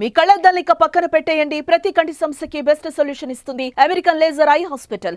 మీ కళ్ళద్దాలిక పక్కన పెట్టేయండి. ప్రతి కంటి సమస్యకి బెస్ట్ సొల్యూషన్ ఇస్తుంది American laser eye hospital.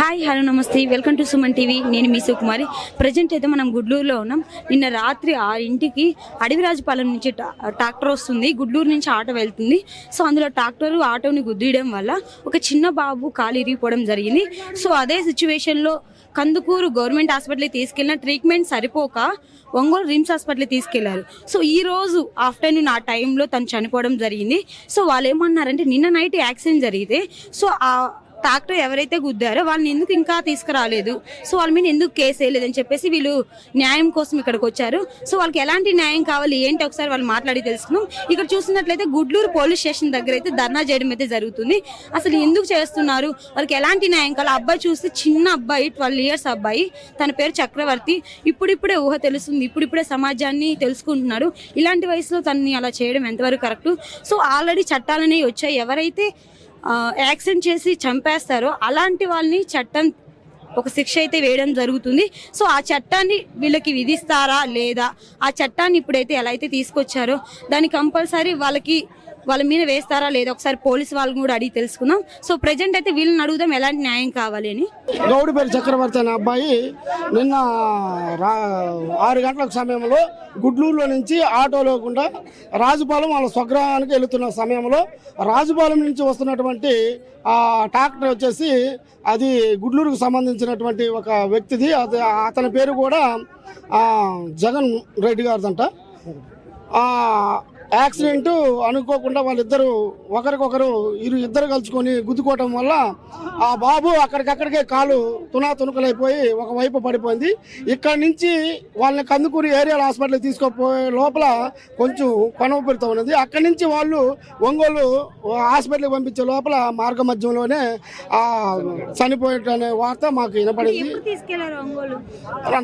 Hi hello నమస్తే. వెల్కమ్ టు సుమన్ టీవీ నేను మీ సుకుమారి. ప్రజెంట్ అయితే మనం గుడ్లూరులో ఉన్నాం. నిన్న రాత్రి ఆరింటికి అడవిరాజుపాలెం నుంచి టా- ట్రాక్టర్ వస్తుంది. గుడ్లూరు నుంచి ఆటో వెళ్తుంది. సో అందులో ట్రాక్టర్ ఆటోని గుద్దియడం వల్ల ఒక చిన్న బాబు కాలు ఇరిగిపోవడం జరిగింది. సో అదే సిచ్యువేషన్లో కందుకూరు గవర్నమెంట్ హాస్పిటల్కి తీసుకెళ్ళిన ట్రీట్మెంట్ సరిపోక ఒంగోలు రిమ్స్ హాస్పిటల్కి తీసుకెళ్ళారు. సో ఈ రోజు ఆఫ్టర్నూన్ ఆ టైంలో తను చనిపోవడం జరిగింది. సో వాళ్ళు ఏమన్నారంటే నిన్న నైట్ యాక్సిడెంట్ జరిగితే సో ఆ ట్రాక్టర్ ఎవరైతే గుద్దారో వాళ్ళని ఎందుకు ఇంకా తీసుకురాలేదు? సో వాళ్ళ మీద ఎందుకు కేసు వేయలేదని చెప్పేసి వీళ్ళు న్యాయం కోసం ఇక్కడికి వచ్చారు. సో వాళ్ళకి ఎలాంటి న్యాయం కావాలి? ఏంటి? ఒకసారి వాళ్ళు మాట్లాడి తెలుసుకున్నాం ఇక్కడ చూసినట్లయితే గుడ్లూరు పోలీస్ స్టేషన్ దగ్గర అయితే ధర్నా చేయడం అయితే జరుగుతుంది. అసలు ఎందుకు చేస్తున్నారు? వాళ్ళకి ఎలాంటి న్యాయం కావాలి? అబ్బాయి చూస్తే చిన్న అబ్బాయి ట్వెల్వ్ ఇయర్స్ అబ్బాయి. తన పేరు చక్రవర్తి. ఇప్పుడిప్పుడే ఊహ తెలుస్తుంది. ఇప్పుడిప్పుడే సమాజాన్ని తెలుసుకుంటున్నాడు. ఇలాంటి వయసులో తనని అలా చేయడం ఎంతవరకు కరెక్ట్? సో ఆల్రెడీ చట్టాలనేవి వచ్చాయి. ఎవరైతే యాక్సిడెంట్ చేసి చంపేస్తారో అలాంటి వాళ్ళని చట్టం ఒక శిక్ష అయితే వేయడం జరుగుతుంది. సో ఆ చట్టాన్ని వీళ్ళకి విధిస్తారా లేదా? ఆ చట్టాన్ని ఇప్పుడైతే ఎలా అయితే తీసుకొచ్చారో దాన్ని కంపల్సరీ వాళ్ళకి వాళ్ళ మీద వేస్తారా లేదా ఒకసారి పోలీస్ వాళ్ళని కూడా అడిగి తెలుసుకుందాం. సో ప్రజెంట్ అయితే వీళ్ళని అడుగుదాం ఎలాంటి న్యాయం కావాలి అని. గౌడిపేరు చక్రవర్తి అనే అబ్బాయి నిన్న రా ఆరు గంటల సమయంలో గుడ్లూరులో నుంచి ఆటోలో లేకుండా రాజుపాలెం వాళ్ళ స్వగ్రహానికి వెళుతున్న సమయంలో రాజుపాలెం నుంచి వస్తున్నటువంటి ఆ ట్రాక్టర్ వచ్చేసి అది గుడ్లూరుకు సంబంధించినటువంటి ఒక వ్యక్తిది. అది అతని పేరు కూడా జగన్ రెడ్డి గారిదంట. యాక్సిడెంట్ అనుకోకుండా వాళ్ళిద్దరు ఒకరికొకరు ఇరు ఇద్దరు కలుసుకొని గుద్దుకోవటం వల్ల ఆ బాబు అక్కడికక్కడికే కాలు తునా తునుకలైపోయి ఒకవైపు పడిపోయింది. ఇక్కడ నుంచి వాళ్ళని కందుకూరి ఏరియల్ హాస్పిటల్కి తీసుకుపోయే లోపల కొంచెం కొనవపరితో ఉన్నది. అక్కడి నుంచి వాళ్ళు ఒంగోలు హాస్పిటల్కి పంపించే లోపల మార్గ మధ్యంలోనే ఆ చనిపోయేటనే వార్త మాకు వినపడింది.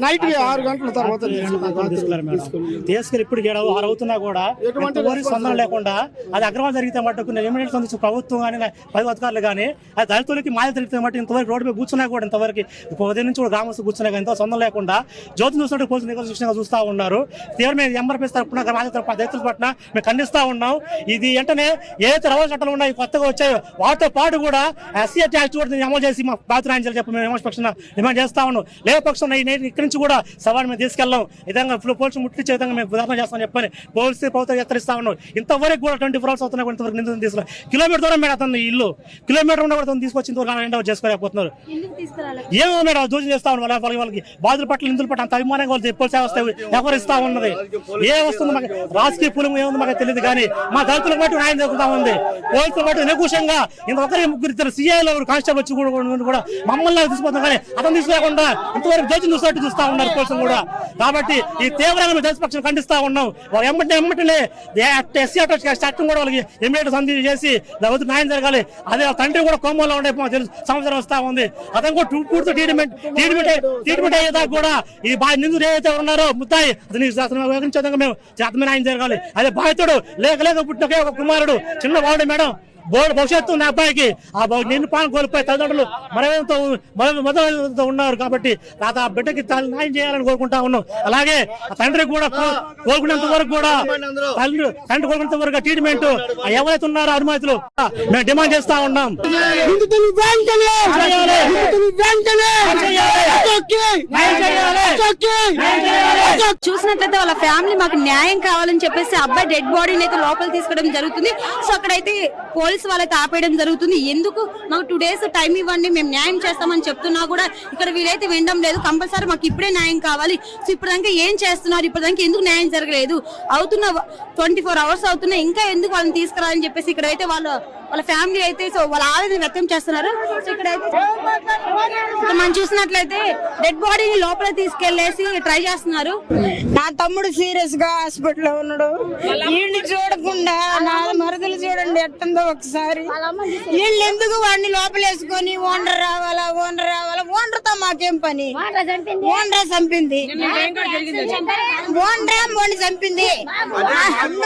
నైట్ ఆరు గంటల తర్వాత తీసుకెళ్ళారు మేడం. తీసుకెళ్ళి ఇప్పుడు అవుతున్నా కూడా ఎటువంటి ఎవరి స్పందన లేకుండా అది అక్రమం జరిగితే మటుకు ఎమినెన్స్ అందించిన ప్రభుత్వం కానీ పై అధికారులు కానీ అది దళితులకి మాయ జరిగితే మటు ఇంతవరకు రోడ్డు మీద కూర్చున్నా కూడా ఇంతవరకు ఉదయం నుంచి కూడా గ్రామస్తులు కూర్చున్నా కానీ ఎంతో స్పందన లేకుండా జ్యోతి చూసినట్టు పోలీసులు నికోశిక్షణగా చూస్తూ ఉన్నారు. తీవ్రమైన ఎంఆర్పీ తరపున రాజ తరపున దళితుల పట్ల మేము ఖండిస్తా ఉన్నాం. ఇది వెంటనే ఏదైతే రవాణా చట్టాలు ఉన్నాయి కొత్తగా వచ్చాయో వాటితో పాటు కూడా ఎస్సీ ట్యాక్స్ కూడా అమలు చేసి మా బాధ్యత ఆయన చెప్పి మేము పక్షాన డిమాండ్ చేస్తా ఉన్నాం. లేక పక్షం ఇక్కడి నుంచి కూడా సవాల్ మేము తీసుకెళ్ళాం. విధంగా ఇప్పుడు పోలీసులు ముట్టించే విధంగా మేము ఉదాహరణ చేస్తామని చెప్పని పోలీసు ప్రభుత్వం హెచ్చరిస్తా ఉన్నాం ఇంతవరకు కూడా ట్వంటీ ఫోర్ అవర్స్ అవుతున్నా కూడా ఇంతవరకు నిందితులు తీసుకురా. కిలోమీటర్ దూరం మేడం అతను ఇల్లు. కిలోమీటర్ ఉన్న కూడా అతను తీసుకొచ్చి ఇంతవరకు హ్యాండ్ ఓవర్ చేసుకోలేకపోతున్నారు ఏమో మేడం దూరం చేస్తా ఉన్నారు వాళ్ళ వాళ్ళకి వాళ్ళకి బాధల పట్ల నిందుల పట్ల అంత అభిమానంగా వాళ్ళు పోలీసు వ్యవస్థ వ్యవహరిస్తా ఉన్నది. ఏ వస్తుంది మాకు? రాజకీయ పూలం ఏముంది మాకు తెలియదు కానీ మా దళితులకు బట్టి న్యాయం జరుగుతా ఉంది. పోలీసులు బట్టి నికుషంగా ఇంత ఒకరి ముగ్గురు ఇద్దరు సీఐలు కానిస్టేబుల్ వచ్చి కూడా మమ్మల్ని తీసుకుపోతాం కానీ అతను తీసుకోకుండా ఇంతవరకు జడ్జి చూసినట్టు చూస్తా ఉన్నారు పోలీసులు కూడా. కాబట్టి ఈ తీవ్రంగా మేము దళిత ఖండిస్తా ఉన్నాం. ఎమ్మటి ఎమ్మటినే ఎస్సీ చట్టం కూడా వాళ్ళకి ఇమీడియట్ సంధి చేసి లేకపోతే న్యాయం జరగాలి. అదే తండ్రి కూడా కోమలో ఉండే తెలుసు సంవత్సరం వస్తా ఉంది. అతను కూడా పూర్తి ట్రీట్మెంట్ ట్రీట్మెంట్ ట్రీట్మెంట్ అయ్యేదాకా కూడా ఈ బా నిందులు ఏదైతే ఉన్నారో ముద్దాయి అతని అతను విధంగా మేము చేతమైన న్యాయం జరగాలి. అదే బాధితుడు లేక లేక పుట్టిన ఒక కుమారుడు చిన్న వాడు మేడం. బోర్డు భవిష్యత్తు ఉన్న అబ్బాయికి ఆ నిన్ను పాలన కోల్పోయి తల్లిదండ్రులు మరణంతో మొదలతో ఉన్నారు కాబట్టి తాత ఆ బిడ్డకి తల్లి న్యాయం చేయాలని కోరుకుంటా ఉన్నాం. అలాగే ఆ తండ్రి కూడా కోరుకునేంత వరకు కూడా తండ్రి తండ్రి కోరుకునేంత వరకు ట్రీట్మెంట్ ఎవరైతే ఉన్నారో అనుమతులు మేము డిమాండ్ చేస్తా ఉన్నాం! చూసినట్లయితే వాళ్ళ ఫ్యామిలీ మాకు న్యాయం కావాలని చెప్పేసి అబ్బాయి డెడ్ బాడీని అయితే లోపల తీసుకోవడం జరుగుతుంది. సో అక్కడైతే పోలీసు వాళ్ళైతే ఆపేయడం జరుగుతుంది. ఎందుకు? మాకు టూ డేస్ టైం ఇవ్వండి మేము న్యాయం చేస్తామని చెప్తున్నా కూడా ఇక్కడ వీలైతే వినడం లేదు. కంపల్సరీ మాకు ఇప్పుడే న్యాయం కావాలి. సో ఇప్పటిదాకా ఏం చేస్తున్నారు? ఇప్పుడు ఎందుకు న్యాయం జరగలేదు? అవుతున్న ట్వంటీ ఫోర్ అవర్స్ అవుతున్నా ఇంకా ఎందుకు వాళ్ళని తీసుకురాలని చెప్పేసి ఇక్కడైతే వాళ్ళు వాళ్ళ ఫ్యామిలీ అయితే సో వాళ్ళ ఆవేదన వ్యక్తం చేస్తున్నారు. సో ఇక్కడ మనం చూసినట్లయితే డెడ్ బాడీని లోపల తీసుకెళ్ళేసి ట్రై చేస్తున్నారు. నా తమ్ముడు సీరియస్గా హాస్పిటల్లో ఉన్నాడు. వీడిని చూడకుండా నా మరదలు చూడండి ఎట్టుందో ఒకసారి. వీళ్ళు ఎందుకు వాడిని లోపలేసుకొని ఓనర్ రావాలా ఓనర్ రావాలా? ఓనర్తో మాకేం పని? ఓనర్ చంపింది. ఓనరా వాడిని చంపింది.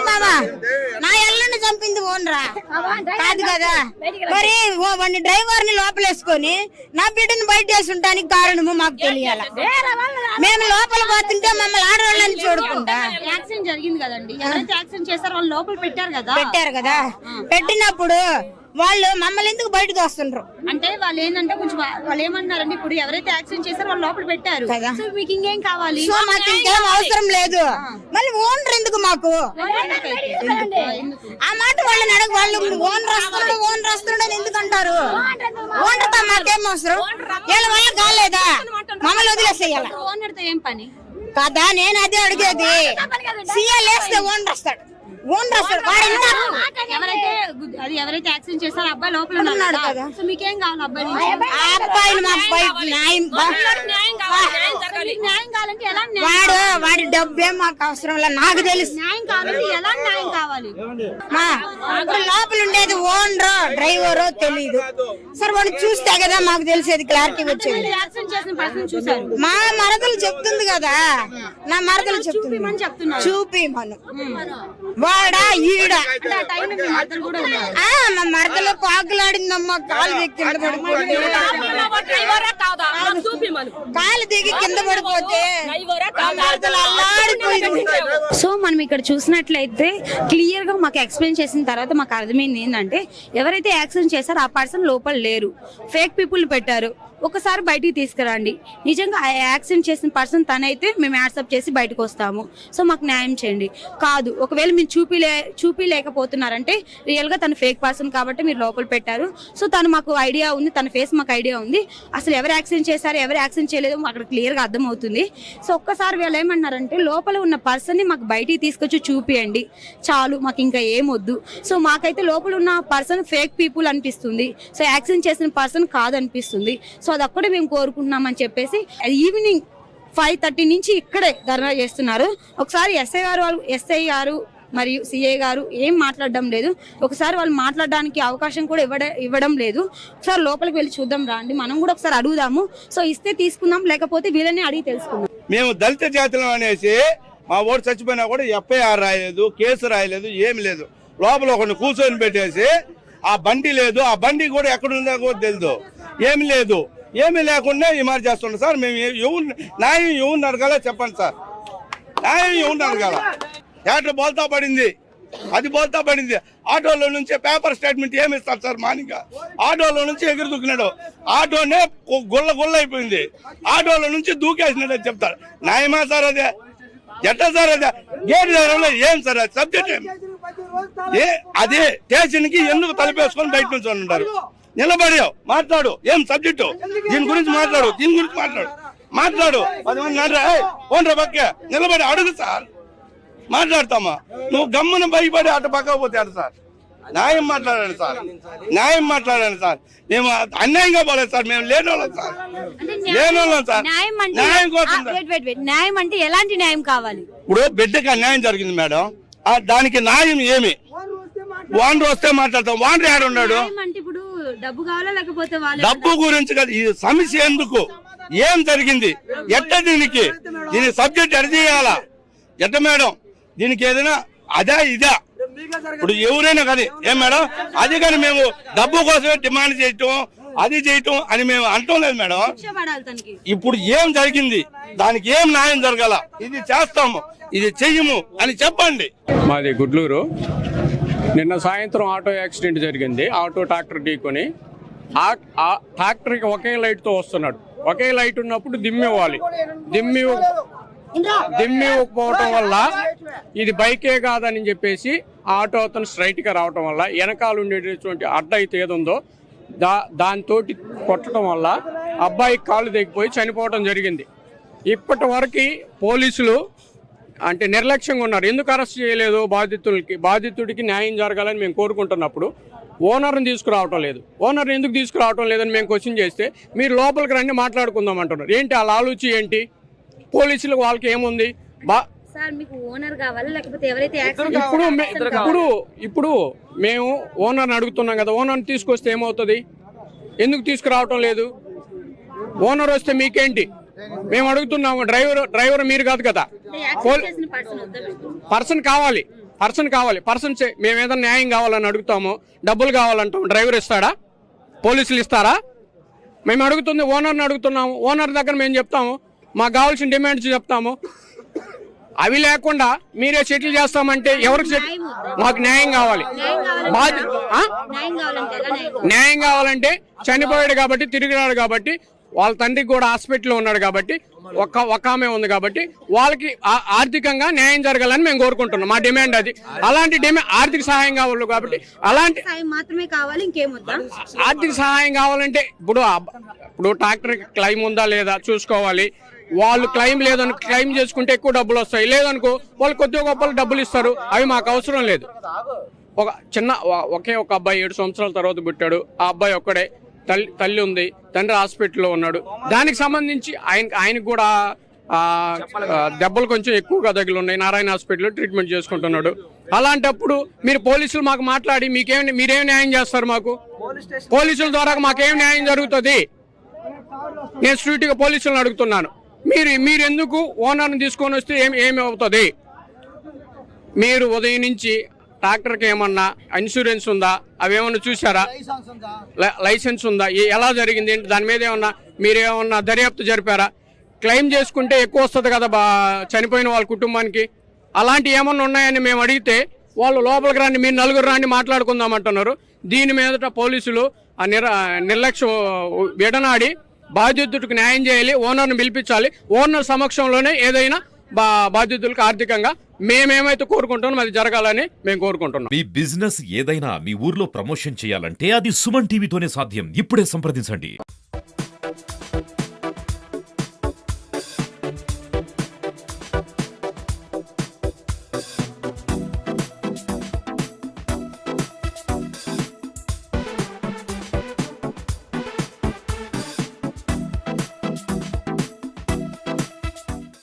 మామా నా ఎల్లుండి చంపింది ఓనరా. కాదు కదా. మరి వాడిని డ్రైవర్ని లోపలేసుకొని నా బిడ్డను బయట వేసి ఉండడానికి కారణము మాకు తెలియాలి? మేము లోపల పోతుంటే మమ్మల్ని ఆడవాళ్ళని చూడకుండా. యాక్సిడెంట్ జరిగింది కదండి. ఎవరైతే యాక్సిడెంట్ చేస్తారో వాళ్ళు లోపల పెట్టారు కదా. పెట్టారు కదా. పెట్టినప్పుడు వాళ్ళు మమ్మల్ని ఎందుకు బయటకు వస్తుండ్రు? అంటే వాళ్ళు ఏంటంటే కొంచెం వాళ్ళు ఏమన్నారంటే ఇప్పుడు ఎవరైతే యాక్సిడెంట్ చేస్తారో వాళ్ళు లోపల పెట్టారు. కదా. సో మీకు ఇంకేం కావాలి? సో మాకు ఇంకేం అవసరం లేదు. మళ్ళీ ఓనర్ ఎందుకు మాకు? ఆ మాట వాళ్ళని అడగ వాళ్ళు ఓనర్ వస్తున్నాడు ఓనర్ వస్తున్నాడు అని ఎందుకు అంటారు? ఓనర్తో మాకేం అవసరం? వీళ్ళ వల్ల కాలేదా? మమ్మల్ని వదిలేసేయాల? ఓనర్తో ఏం పని? కదా నేను అదే అడిగేది. సీఎల్ వేస్తే ఓనర్ వస్తాడు. వస్తాడు వాడు ఎంత ఎవరైతే అది ఎవరైతే యాక్సిడెంట్ చేస్తారో అబ్బాయి లోపల ఉన్నాడు కదా. సో మీకేం కావాలి అబ్బాయి ఆ అబ్బాయిని మా అబ్బాయి న్యాయం బా- మీకు న్యాయం కావాలంటే ఎలా న్యాయం వాడు వాడి డబ్బే మాకు అవసరం లేదు. నాకు తెలుసు. న్యాయం కావాలంటే ఎలా న్యాయం కావాలి? మా లోపల ఉండేది ఓనరో డ్రైవరో తెలియదు సరే వాడు చూస్తే కదా మాకు తెలిసేది క్లారిటీ వచ్చేది. యాక్సిడెంట్ చేసిన పర్సన్ చూసారు మా మరదలు చెప్తుంది కదా. నా మరదలు చెప్తుంది. చూపిమని చెప్తున్నారు. చూపి మనం వాడా ఈడ. మీ మరదలు పాకులాడిందమ్మా కాలు దిగి కింద పడిపోతే. కాలు దిగి కింద పడిపోతే సో మనం ఇక్కడ చూసినట్లయితే క్లియర్గా మాకు ఎక్స్ప్లెయిన్ చేసిన తర్వాత మాకు అర్థమైంది ఏంటంటే ఎవరైతే యాక్సిడెంట్ చేశారో ఆ పర్సన్ లోపల లేరు. ఫేక్ పీపుల్ పెట్టారు. ఒకసారి బయటికి తీసుకురండి. నిజంగా ఆ యాక్సిడెంట్ చేసిన పర్సన్ తనైతే మేము యాక్సెప్ట్ చేసి బయటకు వస్తాము. సో మాకు న్యాయం చేయండి. కాదు ఒకవేళ మీరు చూపిలే చూపిలేకపోతున్నారంటే రియల్గా తను ఫేక్ పర్సన్ కాబట్టి మీరు లోపల పెట్టారు. సో తను మాకు ఐడియా ఉంది తన ఫేస్ మాకు ఐడియా ఉంది. అసలు ఎవరు యాక్సిడెంట్ చేశారు ఎవరు యాక్సిడెంట్ చేయలేదో అక్కడ క్లియర్గా అర్థమవుతుంది. సో ఒక్కసారి వీళ్ళు ఏమన్నారంటే లోపల ఉన్న పర్సన్ని మాకు బయటికి తీసుకొచ్చి చూపియండి. చాలు మాకు ఇంకా ఏం వద్దు. సో మాకైతే లోపల ఉన్న పర్సన్ ఫేక్ పీపుల్ అనిపిస్తుంది. సో యాక్సిడెంట్ చేసిన పర్సన్ కాదనిపిస్తుంది. సో అది ఒక్కటే మేము కోరుకుంటున్నామని చెప్పేసి ఈవినింగ్ ఫైవ్ థర్టీ నుంచి ఇక్కడే ధర్నా చేస్తున్నారు. ఒకసారి ఎస్ఐ గారు వాళ్ళు ఎస్ఐ గారు మరియు సిఐ గారు ఏం మాట్లాడడం లేదు. ఒకసారి వాళ్ళు మాట్లాడడానికి అవకాశం కూడా ఇవ్వడ ఇవ్వడం లేదు. ఒకసారి లోపలికి వెళ్ళి చూద్దాం రాండి. మనం కూడా ఒకసారి అడుగుదాము. సో ఇస్తే తీసుకుందాం లేకపోతే వీళ్ళని అడిగి తెలుసుకుందాం. మేము దళిత జాతులం అనేసి మా ఓటు చచ్చిపోయినా కూడా ఎఫ్ఐఆర్ రాయలేదు కేసు రాయలేదు ఏమి లేదు. లోపల ఒకరిని కూర్చొని పెట్టేసి ఆ బండి లేదు. ఆ బండి కూడా ఎక్కడ ఉందో కూడా తెలియదు ఏమి లేదు. ఏమీ లేకుండా ఈ మరి చేస్తున్నాం సార్. మేము ఏ- ఎవరు న్యాయం ఎవరిని అడగాలో చెప్పండి సార్. న్యాయం ఎవరిని అడగాల? ఏటో బోల్తా పడింది. అది బోల్తా పడింది. ఆటోలో నుంచి పేపర్ స్టేట్మెంట్ ఏమి ఇస్తారు సార్ మానిక ఆటోలో నుంచి ఎగురు దూకినాడు. ఆటోనే గుల్ల గుల్ల అయిపోయింది. ఆటోలో నుంచి దూకేసినాడు అని చెప్తారు. న్యాయమా సార్ అదే? ఎట్లా సార్ అదే? గేట్ దగ్గర ఏం సార్ అది? సబ్జెక్ట్ ఏం? ఏ అదే స్టేషన్కి ఎందుకు తలపేసుకొని బయట నుంచి ఉంటారు నిలబడావు. మాట్లాడు. ఏం సబ్జెక్టు? దీని గురించి మాట్లాడు. దీని గురించి మాట్లాడు. మాట్లాడు. పది మంది నడరా ఓనరా పక్క. నిలబడి అడుగు సార్. మాట్లాడతామా? నువ్వు గమ్మున భయపడి అటు పక్క పోతే అటు సార్? న్యాయం మాట్లాడండి సార్. న్యాయం మాట్లాడండి సార్. మేము అన్యాయంగా పోలేదు సార్. మేము లేని వాళ్ళం సార్. లేని వాళ్ళం సార్. న్యాయం కోసం. న్యాయం అంటే ఎలాంటి న్యాయం కావాలి? ఇప్పుడు బిడ్డకి అన్యాయం జరిగింది మేడం. ఆ దానికి న్యాయం ఏమి? వాండర్ వస్తే మాట్లాడతాం. వాండర్ ఏడు ఉన్నాడు డబ్బు కావాలా లేకపోతే వాళ్ళు డబ్బు గురించి కదా ఈ సమస్య ఎందుకు? ఏం జరిగింది? ఎట్ట దీనికి? దీని సబ్జెక్ట్ ఎడ చేయాలా? ఎట్ట మేడం? దీనికి ఏదైనా అదా ఇదా? ఇప్పుడు ఎవరైనా కానీ ఏం మేడం? అది కానీ మేము డబ్బు కోసమే డిమాండ్ చేయటం అది చేయటం అని మేము అంటం లేదు మేడం. ఇప్పుడు ఏం జరిగింది? దానికి ఏం న్యాయం జరగాల? ఇది చేస్తాము ఇది చెయ్యము అని చెప్పండి. మాది గుడ్లూరు. నిన్న సాయంత్రం ఆటో యాక్సిడెంట్ జరిగింది. ఆటో ట్రాక్టర్ ఢీకొని ట్రాక్టర్కి ఒకే లైట్తో వస్తున్నాడు. ఒకే లైట్ ఉన్నప్పుడు దిమ్మి ఇవ్వాలి. దిమ్మి దిమ్మి ఇవ్వకపోవటం వల్ల ఇది బైకే కాదని చెప్పేసి ఆటో అతను స్ట్రైట్గా రావటం వల్ల వెనకాల ఉండేటటువంటి అడ్డ అయితే ఏదుందో దా దాంతో కొట్టడం వల్ల అబ్బాయి కాళ్ళు తెగిపోయి చనిపోవటం జరిగింది. ఇప్పటి వరకు పోలీసులు అంటే నిర్లక్ష్యంగా ఉన్నారు. ఎందుకు అరెస్ట్ చేయలేదు బాధితులకి? బాధితుడికి న్యాయం జరగాలని మేము కోరుకుంటున్నప్పుడు ఓనర్ని తీసుకురావటం లేదు. ఓనర్ని ఎందుకు తీసుకురావటం లేదని మేము క్వశ్చన్ చేస్తే మీరు లోపలికి రండి మాట్లాడుకుందాం అంటున్నారు. ఏంటి వాళ్ళ ఆలోచి ఏంటి? పోలీసులకు వాళ్ళకి ఏముంది? బా సార్ మీకు ఓనర్ కావాలా? లేకపోతే ఎవరైతే యాక్సిడెంట్ ఇప్పుడు ఇప్పుడు ఇప్పుడు మేము ఓనర్ని అడుగుతున్నాం కదా ఓనర్ని తీసుకొస్తే ఏమవుతుంది? ఎందుకు తీసుకురావటం లేదు? ఓనర్ వస్తే మీకేంటి? మేము అడుగుతున్నాము డ్రైవర్ డ్రైవర్ మీరు కాదు కదా. పర్సన్ కావాలి పర్సన్ కావాలి. పర్సన్ మేము ఏదైనా న్యాయం కావాలని అడుగుతాము డబ్బులు కావాలంటాం డ్రైవర్ ఇస్తాడా? పోలీసులు ఇస్తారా? మేము అడుగుతుంది ఓనర్ని అడుగుతున్నాము. ఓనర్ దగ్గర మేము చెప్తాము మాకు కావాల్సిన డిమాండ్స్ చెప్తాము. అవి లేకుండా మీరే సెటిల్ చేస్తామంటే ఎవరికి సెటిల్ మాకు న్యాయం కావాలి. న్యాయం కావాలంటే చనిపోయాడు కాబట్టి తిరిగినాడు కాబట్టి వాళ్ళ తండ్రికి కూడా హాస్పిటల్లో ఉన్నాడు కాబట్టి ఒక్క ఒక్క ఆమె ఉంది కాబట్టి వాళ్ళకి ఆర్థికంగా న్యాయం జరగాలని మేము కోరుకుంటున్నాం. మా డిమాండ్ అది. అలాంటి డిమాండ్ ఆర్థిక సహాయం కావాలి కాబట్టి అలాంటి మాత్రమే కావాలి ఆర్థిక సహాయం కావాలంటే ఇప్పుడు ఇప్పుడు ట్రాక్టర్ క్లైమ్ ఉందా లేదా చూసుకోవాలి. వాళ్ళు క్లైమ్ లేదని క్లైమ్ చేసుకుంటే ఎక్కువ డబ్బులు వస్తాయి. లేదనుకో వాళ్ళు కొద్దిగా గొప్పలు డబ్బులు ఇస్తారు. అవి మాకు అవసరం లేదు. ఒక చిన్న ఒకే ఒక అబ్బాయి ఏడు సంవత్సరాల తర్వాత పుట్టాడు. ఆ అబ్బాయి ఒక్కడే. తల్లి తల్లి ఉంది తండ్రి హాస్పిటల్లో ఉన్నాడు. దానికి సంబంధించి ఆయన ఆయనకు కూడా దెబ్బలు కొంచెం ఎక్కువగా తగిలి ఉన్నాయి నారాయణ హాస్పిటల్లో ట్రీట్మెంట్ చేసుకుంటున్నాడు. అలాంటప్పుడు మీరు పోలీసులు మాకు మాట్లాడి మీకేమి మీరేం న్యాయం చేస్తారు మాకు? పోలీసుల ద్వారా మాకేం న్యాయం జరుగుతుంది? నేను స్ట్రీట్గా పోలీసులను అడుగుతున్నాను. మీరు మీరు ఎందుకు ఓనర్ని తీసుకొని వస్తే ఏమి ఏమి అవుతుంది మీరు ఉదయం నుంచి ట్రాక్టర్కి ఏమన్నా ఇన్సూరెన్స్ ఉందా? అవేమన్నా చూసారా లైసెన్స్ ఉందా? ఎలా జరిగింది? ఏంటి? దాని మీద ఏమన్నా మీరేమన్నా దర్యాప్తు జరిపారా? క్లెయిమ్ చేసుకుంటే ఎక్కువ వస్తుంది కదా బా చనిపోయిన వాళ్ళ కుటుంబానికి. అలాంటి ఏమన్నా ఉన్నాయని మేము అడిగితే వాళ్ళు లోపలికి రండి మీరు నలుగురు రండి మాట్లాడుకుందాం అంటున్నారు. దీని మీదట పోలీసులు ఆ నిర నిర్లక్ష్యం విడనాడి బాధితుడికి న్యాయం చేయాలి ఓనర్ని పిలిపించాలి. ఓనర్ సమక్షంలోనే ఏదైనా బా బాధ్యతలకు ఆర్థికంగా మేమేమైతే కోరుకుంటున్నాం అది జరగాలని మేము కోరుకుంటున్నాం. మీ బిజినెస్ ఏదైనా మీ ఊర్లో ప్రమోషన్ చేయాలంటే అది సుమన్ టీవీతోనే సాధ్యం. ఇప్పుడే సంప్రదించండి.